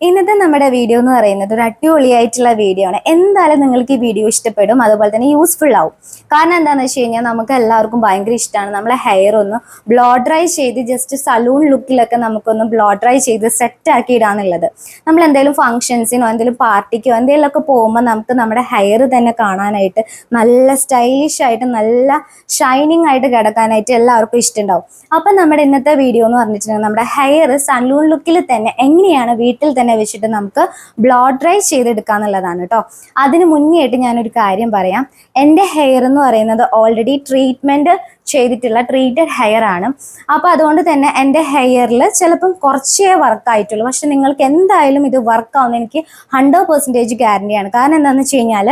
ഇന്നത്തെ നമ്മുടെ വീഡിയോ എന്ന് പറയുന്നത് ഒരു അടിപൊളിയായിട്ടുള്ള വീഡിയോ ആണ്. എന്തായാലും നിങ്ങൾക്ക് ഈ വീഡിയോ ഇഷ്ടപ്പെടും അതുപോലെ തന്നെ യൂസ്ഫുൾ ആവും. കാരണം എന്താണെന്ന് വെച്ച് കഴിഞ്ഞാൽ നമുക്ക് എല്ലാവർക്കും ഭയങ്കര ഇഷ്ടമാണ് നമ്മളെ ഹെയർ ഒന്ന് ബ്ലോ ഡ്രൈ ചെയ്ത് ജസ്റ്റ് സലൂൺ ലുക്കിലൊക്കെ നമുക്കൊന്ന് ബ്ലോ ഡ്രൈ ചെയ്ത് സെറ്റ് ആക്കി ഇടാന്നുള്ളത്. നമ്മൾ എന്തെങ്കിലും ഫംഗ്ഷൻസിനോ എന്തെങ്കിലും പാർട്ടിക്കോ എന്തെങ്കിലുമൊക്കെ പോകുമ്പോൾ നമുക്ക് നമ്മുടെ ഹെയർ തന്നെ കാണാനായിട്ട് നല്ല സ്റ്റൈലിഷ് ആയിട്ട് നല്ല ഷൈനിങ് ആയിട്ട് കിടക്കാനായിട്ട് എല്ലാവർക്കും ഇഷ്ടമുണ്ടാവും അപ്പം നമ്മുടെ ഇന്നത്തെ വീഡിയോ എന്ന് പറഞ്ഞിട്ടുണ്ടെങ്കിൽ നമ്മുടെ ഹെയർ സലൂൺ ലുക്കിൽ തന്നെ എങ്ങനെയാണ് വീട്ടിൽ തന്നെ വെച്ചിട്ട് നമുക്ക് ബ്ലോ ഡ്രൈ ചെയ്തെടുക്കുക എന്നുള്ളതാണ് കേട്ടോ അതിന് മുന്നേ ആയിട്ട് ഞാനൊരു കാര്യം പറയാം. എന്റെ ഹെയർ എന്ന് പറയുന്നത് ഓൾറെഡി ട്രീറ്റ്മെന്റ് ചെയ്തിട്ടുള്ള ട്രീറ്റഡ് ഹെയർ ആണ്. അപ്പോൾ അതുകൊണ്ട് തന്നെ എന്റെ ഹെയറിൽ ചിലപ്പം കുറച്ചേ വർക്ക് ആയിട്ടുള്ളൂ. പക്ഷെ നിങ്ങൾക്ക് എന്തായാലും ഇത് വർക്ക് ആവുന്ന എനിക്ക് ഹൺഡ്രഡ് പെർസെന്റേജ് ഗ്യാരണ്ടിയാണ് കാരണം എന്താണെന്ന് വെച്ച് കഴിഞ്ഞാൽ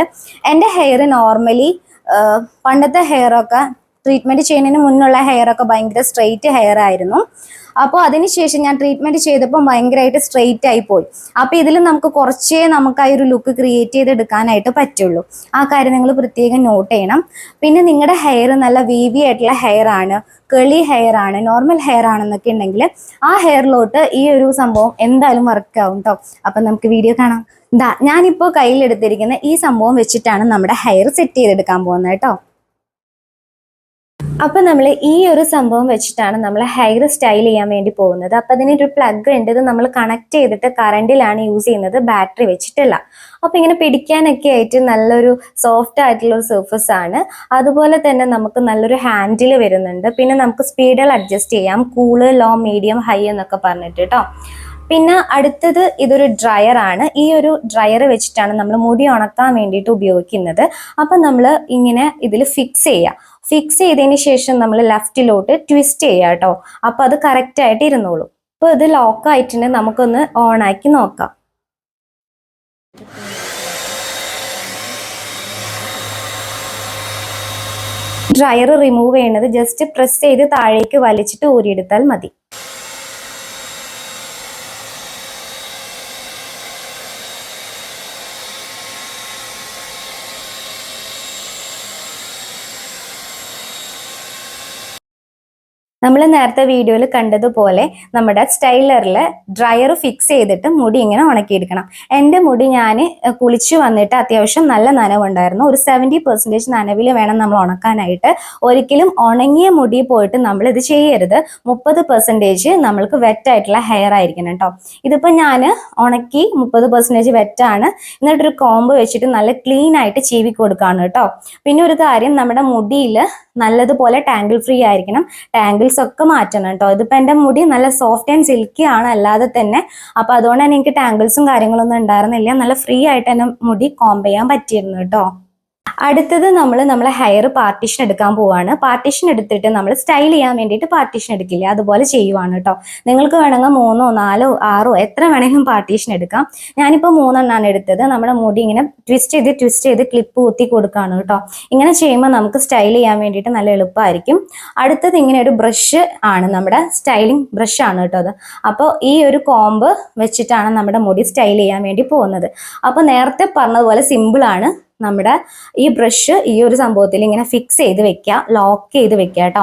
എന്റെ ഹെയർ നോർമലി പണ്ടത്തെ ഹെയറൊക്കെ ട്രീറ്റ്മെന്റ് ചെയ്യുന്നതിന് മുന്നുള്ള ഹെയറൊക്കെ ഭയങ്കര സ്ട്രെയിറ്റ് ഹെയർ ആയിരുന്നു. അപ്പോൾ അതിനുശേഷം ഞാൻ ട്രീറ്റ്മെന്റ് ചെയ്തപ്പോൾ ഭയങ്കരമായിട്ട് സ്ട്രെയിറ്റ് ആയി പോയി. അപ്പോൾ ഇതിൽ നമുക്ക് കുറച്ചേ നമുക്ക് ആ ഒരു ലുക്ക് ക്രിയേറ്റ് ചെയ്തെടുക്കാനായിട്ട് പറ്റുള്ളൂ. ആ കാര്യം നിങ്ങൾ പ്രത്യേകം നോട്ട് ചെയ്യണം. പിന്നെ നിങ്ങളുടെ ഹെയർ നല്ല വീവി ആയിട്ടുള്ള ഹെയർ ആണ് കേളി ഹെയർ ആണ് നോർമൽ ഹെയർ ആണെന്നൊക്കെ ഉണ്ടെങ്കിൽ ആ ഹെയറിലോട്ട് ഈ ഒരു സംഭവം എന്തായാലും വർക്ക് ആവും കേട്ടോ അപ്പം നമുക്ക് വീഡിയോ കാണാം. ദാ ഞാനിപ്പോൾ കയ്യിലെടുത്തിരിക്കുന്ന ഈ സംഭവം വെച്ചിട്ടാണ് നമ്മുടെ ഹെയർ സെറ്റ് ചെയ്തെടുക്കാൻ പോകുന്നത് കേട്ടോ അപ്പൊ നമ്മൾ ഈ ഒരു സംഭവം വെച്ചിട്ടാണ് നമ്മൾ ഹെയർ സ്റ്റൈൽ ചെയ്യാൻ വേണ്ടി പോകുന്നത്. അപ്പൊ അതിനൊരു പ്ലഗ് ഉണ്ട്. ഇത് നമ്മൾ കണക്ട് ചെയ്തിട്ട് കറണ്ടിലാണ് യൂസ് ചെയ്യുന്നത്. ബാറ്ററി വെച്ചിട്ടല്ല. അപ്പൊ ഇങ്ങനെ പിടിക്കാനൊക്കെ ആയിട്ട് നല്ലൊരു സോഫ്റ്റ് ആയിട്ടുള്ള ഒരു സർഫസ് ആണ്. അതുപോലെ തന്നെ നമുക്ക് നല്ലൊരു ഹാൻഡിൽ വരുന്നുണ്ട്. പിന്നെ നമുക്ക് സ്പീഡുകൾ അഡ്ജസ്റ്റ് ചെയ്യാം. കൂൾ ലോ മീഡിയം ഹൈ എന്നൊക്കെ പറഞ്ഞിട്ട് കേട്ടോ പിന്നെ അടുത്തത് ഇതൊരു ഡ്രയർ ആണ്. ഈ ഒരു ഡ്രയർ വെച്ചിട്ടാണ് നമ്മൾ മുടി ഉണക്കാൻ വേണ്ടിയിട്ട് ഉപയോഗിക്കുന്നത്. അപ്പം നമ്മൾ ഇങ്ങനെ ഇതിൽ ഫിക്സ് ചെയ്യുക ഫിക്സ് ചെയ്തതിന് ശേഷം നമ്മൾ ലെഫ്റ്റിലോട്ട് ട്വിസ്റ്റ് ചെയ്യുക കേട്ടോ അപ്പം അത് കറക്റ്റ് ആയിട്ട് ഇരുന്നോളൂ. അപ്പോൾ ഇത് ലോക്ക് ആയിട്ടുണ്ട് നമുക്കൊന്ന് ഓൺ ആക്കി നോക്കാം. ഡ്രയർ റിമൂവ് ചെയ്യണത് ജസ്റ്റ് പ്രസ് ചെയ്ത് താഴേക്ക് വലിച്ചിട്ട് ഊരിയെടുത്താൽ മതി. നമ്മൾ നേരത്തെ വീഡിയോയിൽ കണ്ടതുപോലെ നമ്മുടെ സ്റ്റൈലറിൽ ഡ്രയർ ഫിക്സ് ചെയ്തിട്ട് മുടി ഇങ്ങനെ ഉണക്കിയെടുക്കണം. എന്റെ മുടി ഞാൻ കുളിച്ച് വന്നിട്ട് അത്യാവശ്യം നല്ല നനവുണ്ടായിരുന്നു. ഒരു സെവന്റി പെർസെന്റേജ് നനവിൽ വേണം നമ്മൾ ഉണക്കാനായിട്ട്. ഒരിക്കലും ഉണങ്ങിയ മുടി പോയിട്ട് നമ്മൾ ഇത് ചെയ്യരുത്. മുപ്പത് പെർസെന്റേജ് നമ്മൾക്ക് വെറ്റായിട്ടുള്ള ഹെയർ ആയിരിക്കണം കേട്ടോ. ഇതിപ്പോൾ ഞാൻ ഉണക്കി മുപ്പത് പെർസെന്റേജ് വെറ്റാണ് എന്നിട്ടൊരു കോമ്പ് വെച്ചിട്ട് നല്ല ക്ലീൻ ആയിട്ട് ചീവി കൊടുക്കുകയാണ് കേട്ടോ. പിന്നെ ഒരു കാര്യം നമ്മുടെ മുടിയിൽ നല്ലതുപോലെ ടാങ്കിൾ ഫ്രീ ആയിരിക്കണം. ടാങ്കിൾസ് ഒക്കെ മാറ്റണം കേട്ടോ ഇതിപ്പോൾ എന്റെ മുടി നല്ല സോഫ്റ്റ് ആൻഡ് സിൽക്കി ആണ് അല്ലാതെ തന്നെ. അപ്പോൾ അതുകൊണ്ട് തന്നെ എനിക്ക് ടാങ്കിൾസും കാര്യങ്ങളൊന്നും ഉണ്ടായിരുന്നില്ല. നല്ല ഫ്രീ ആയിട്ട് തന്നെ മുടി കോംബ് ചെയ്യാൻ പറ്റിയിരുന്നു കേട്ടോ അടുത്തത് നമ്മൾ നമ്മളെ ഹെയർ പാർട്ടീഷൻ എടുക്കാൻ പോവാണ്. പാർട്ടീഷൻ എടുത്തിട്ട് നമ്മൾ സ്റ്റൈൽ ചെയ്യാൻ വേണ്ടിയിട്ട് പാർട്ടീഷൻ എടുക്കില്ല. അതുപോലെ ചെയ്യുവാണ് കേട്ടോ. നിങ്ങൾക്ക് വേണമെങ്കിൽ മൂന്നോ നാലോ ആറോ എത്ര വേണമെങ്കിലും പാർട്ടീഷൻ എടുക്കാം. ഞാനിപ്പോൾ മൂന്നെണ്ണമാണ് എടുത്തത്. നമ്മുടെ മുടി ഇങ്ങനെ ട്വിസ്റ്റ് ചെയ്ത് ട്വിസ്റ്റ് ചെയ്ത് ക്ലിപ്പ് കുത്തി കൊടുക്കുകയാണ് കേട്ടോ. ഇങ്ങനെ ചെയ്യുമ്പോൾ നമുക്ക് സ്റ്റൈൽ ചെയ്യാൻ വേണ്ടിയിട്ട് നല്ല എളുപ്പമായിരിക്കും. അടുത്തത് ഇങ്ങനെ ഒരു ബ്രഷ് ആണ് നമ്മുടെ സ്റ്റൈലിംഗ് ബ്രഷ് ആണ് കേട്ടോ അത്. അപ്പോൾ ഈ ഒരു കോമ്പ് വെച്ചിട്ടാണ് നമ്മുടെ മുടി സ്റ്റൈൽ ചെയ്യാൻ വേണ്ടി പോകുന്നത്. അപ്പോൾ നേരത്തെ പറഞ്ഞതുപോലെ സിമ്പിളാണ് നമ്മുടെ ഈ ബ്രഷ് ഈ ഒരു സംഭവത്തിൽ ഇങ്ങനെ ഫിക്സ് ചെയ്ത് വെക്കുക ലോക്ക് ചെയ്ത് വെക്കുക കേട്ടോ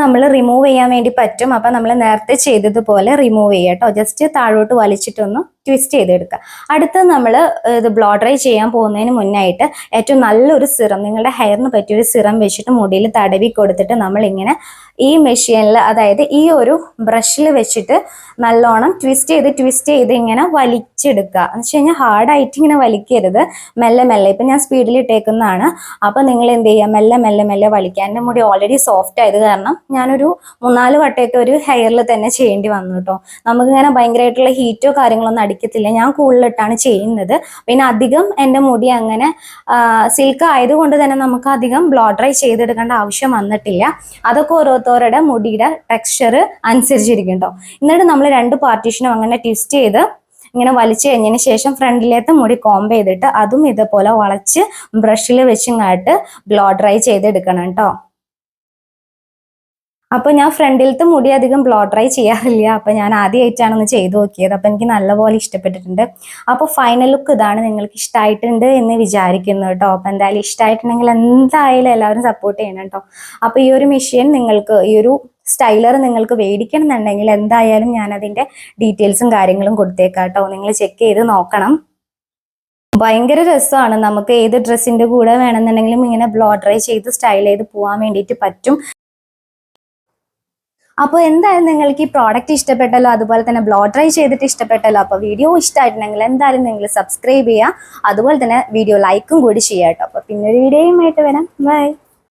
നമ്മൾ റിമൂവ് ചെയ്യാൻ വേണ്ടി പറ്റും. അപ്പം നമ്മൾ നേരത്തെ ചെയ്തതുപോലെ റിമൂവ് ചെയ്യാം കേട്ടോ ജസ്റ്റ് താഴോട്ട് വലിച്ചിട്ടൊന്ന് ട്വിസ്റ്റ് ചെയ്തെടുക്കുക. അടുത്ത് നമ്മൾ ഇത് ബ്ലോ ഡ്രൈ ചെയ്യാൻ പോകുന്നതിന് മുന്നായിട്ട് ഏറ്റവും നല്ലൊരു സിറം നിങ്ങളുടെ ഹെയറിന് പറ്റിയൊരു സിറം വെച്ചിട്ട് മുടിയിൽ തടവി കൊടുത്തിട്ട് നമ്മളിങ്ങനെ ഈ മെഷീനിൽ അതായത് ഈ ഒരു ബ്രഷിൽ വെച്ചിട്ട് നല്ലോണം ട്വിസ്റ്റ് ചെയ്ത് ട്വിസ്റ്റ് ചെയ്ത് ഇങ്ങനെ വലിച്ചെടുക്കുക. എന്ന് വെച്ച് കഴിഞ്ഞാൽ ഹാർഡായിട്ട് ഇങ്ങനെ വലിക്കരുത്. മെല്ലെ മെല്ലെ. ഇപ്പം ഞാൻ സ്പീഡിൽ ഇട്ടേക്കുന്നതാണ്. അപ്പം നിങ്ങൾ എന്ത് ചെയ്യുക? മെല്ലെ മെല്ലെ മെല്ലെ വലിക്കുക. എന്റെ മുടി ഓൾറെഡി സോഫ്റ്റ് ആയത് കാരണം ഞാനൊരു മൂന്നാൽ വട്ടയൊക്കെ ഒരു ഹെയറിൽ തന്നെ ചെയ്യേണ്ടി വന്നു കേട്ടോ. നമുക്കിങ്ങനെ ഭയങ്കരമായിട്ടുള്ള ഹീറ്റോ കാര്യങ്ങളൊന്നും അടിക്കത്തില്ല ഞാൻ കൂടുതലിട്ടാണ് ചെയ്യുന്നത്. പിന്നെ അധികം എന്റെ മുടി അങ്ങനെ സിൽക്ക് ആയതുകൊണ്ട് തന്നെ നമുക്ക് അധികം ബ്ലോ ഡ്രൈ ചെയ്തെടുക്കേണ്ട ആവശ്യം വന്നിട്ടില്ല. അതൊക്കെ ഓരോരുത്തരുടെ മുടിയുടെ ടെക്സ്ചർ അനുസരിച്ചിരിക്കും എന്നിട്ട് നമ്മൾ രണ്ട് പാർട്ടീഷനും അങ്ങനെ ട്വിസ്റ്റ് ചെയ്ത് ഇങ്ങനെ വലിച്ചു കഴിഞ്ഞതിന് ശേഷം ഫ്രണ്ടിലത്തെ മുടി കോംബ് ചെയ്തിട്ട് അതും ഇതുപോലെ വളച്ച് ബ്രഷിൽ വെച്ചിങ്ങായിട്ട് ബ്ലോ ഡ്രൈ ചെയ്തെടുക്കണം കേട്ടോ അപ്പോൾ ഞാൻ ഫ്രണ്ടിലത്തെ മുടി അധികം ബ്ലോ ഡ്രൈ ചെയ്യാറില്ല. അപ്പോൾ ഞാൻ ആദ്യമായിട്ടാണ് ഒന്ന് ചെയ്തു നോക്കിയത്. അപ്പോൾ എനിക്ക് നല്ലപോലെ ഇഷ്ടപ്പെട്ടിട്ടുണ്ട്. അപ്പോൾ ഫൈനൽ ലുക്ക് ഇതാണ് നിങ്ങൾക്ക് ഇഷ്ടമായിട്ടുണ്ട് എന്ന് വിചാരിക്കുന്നു കേട്ടോ. അപ്പോൾ എന്തായാലും ഇഷ്ടമായിട്ടുണ്ടെങ്കിൽ എന്തായാലും എല്ലാവരും സപ്പോർട്ട് ചെയ്യണം കേട്ടോ. അപ്പോൾ ഈ ഒരു മെഷീൻ നിങ്ങൾക്ക് ഈ ഒരു സ്റ്റൈലർ നിങ്ങൾക്ക് മേടിക്കണം എന്നുണ്ടെങ്കിൽ എന്തായാലും ഞാൻ അതിന്റെ ഡീറ്റെയിൽസും കാര്യങ്ങളും കൊടുത്തേക്കാം കേട്ടോ. നിങ്ങൾ ചെക്ക് ചെയ്ത് നോക്കണം. ഭയങ്കര രസമാണ്. നമുക്ക് ഏത് ഡ്രസ്സിന്റെ കൂടെ വേണമെന്നുണ്ടെങ്കിലും ഇങ്ങനെ ബ്ലോ ഡ്രൈ ചെയ്ത് സ്റ്റൈൽ ചെയ്ത് പോകാൻ വേണ്ടിയിട്ട് പറ്റും. അപ്പോൾ എന്തായാലും നിങ്ങൾക്ക് ഈ പ്രോഡക്റ്റ് ഇഷ്ടപ്പെട്ടല്ലോ അതുപോലെ തന്നെ ബ്ലോ ഡ്രൈ ചെയ്തിട്ട് ഇഷ്ടപ്പെട്ടല്ലോ അപ്പോൾ വീഡിയോ ഇഷ്ടമായിട്ടുണ്ടെങ്കിൽ എന്തായാലും നിങ്ങൾ സബ്സ്ക്രൈബ് ചെയ്യുക. അതുപോലെ തന്നെ വീഡിയോ ലൈക്കും കൂടി ചെയ്യാം കേട്ടോ. അപ്പോൾ പിന്നൊരു വീഡിയോയുമായിട്ട് വരാം. ബൈ